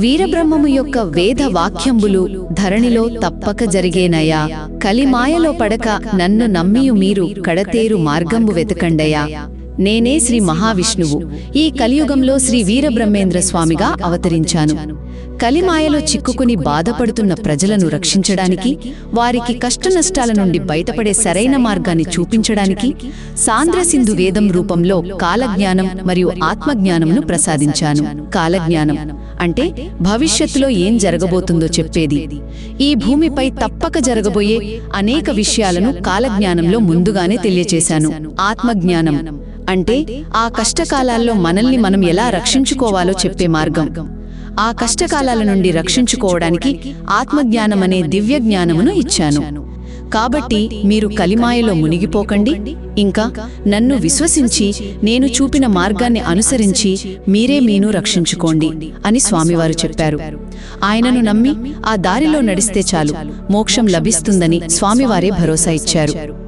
వీరబ్రహ్మము యొక్క వేద వాక్యంబులు ధరణిలో తప్పక జరిగేనయా? కలిమాయలో పడక నన్ను నమ్మియు మీరు కడతేరు మార్గంబు వెతకండయా? నేనే శ్రీ మహావిష్ణువు. ఈ కలియుగంలో శ్రీ వీరబ్రహ్మేంద్ర స్వామిగా అవతరించాను. కలిమాయలో చిక్కుకుని బాధపడుతున్న ప్రజలను రక్షించడానికి వారికి కష్టనష్టాల నుండి బయటపడే సరైన మార్గాన్ని చూపించడానికి సాంద్రసింధు వేదం రూపంలో కాలజ్ఞానం మరియు ఆత్మజ్ఞానమును ప్రసాదించాను. కాలజ్ఞానం. అంటే భవిష్యత్తులో ఏం జరగబోతుందో చెప్పేది. ఈ భూమిపై తప్పక జరగబోయే అనేక విషయాలను కాలజ్ఞానంలో ముందుగానే తెలియచేశాను. ఆత్మజ్ఞానం అంటే ఆ కష్టకాలాల్లో మనల్ని మనం ఎలా రక్షించుకోవాలో చెప్పే మార్గం. ఆ కష్టకాలాల నుండి రక్షించుకోవడానికి ఆత్మజ్ఞానం అనే దివ్య జ్ఞానమును ఇచ్చాను. కాబట్టి మీరు కలిమాయలో మునిగిపోకండి. ఇంకా నన్ను విశ్వసించి నేను చూపిన మార్గాన్ని అనుసరించి మీరే మీను రక్షించుకోండి అని స్వామివారు చెప్పారు. ఆయనను నమ్మి ఆ దారిలో నడిస్తే చాలు. మోక్షం లభిస్తుందని స్వామివారే భరోసా ఇచ్చారు.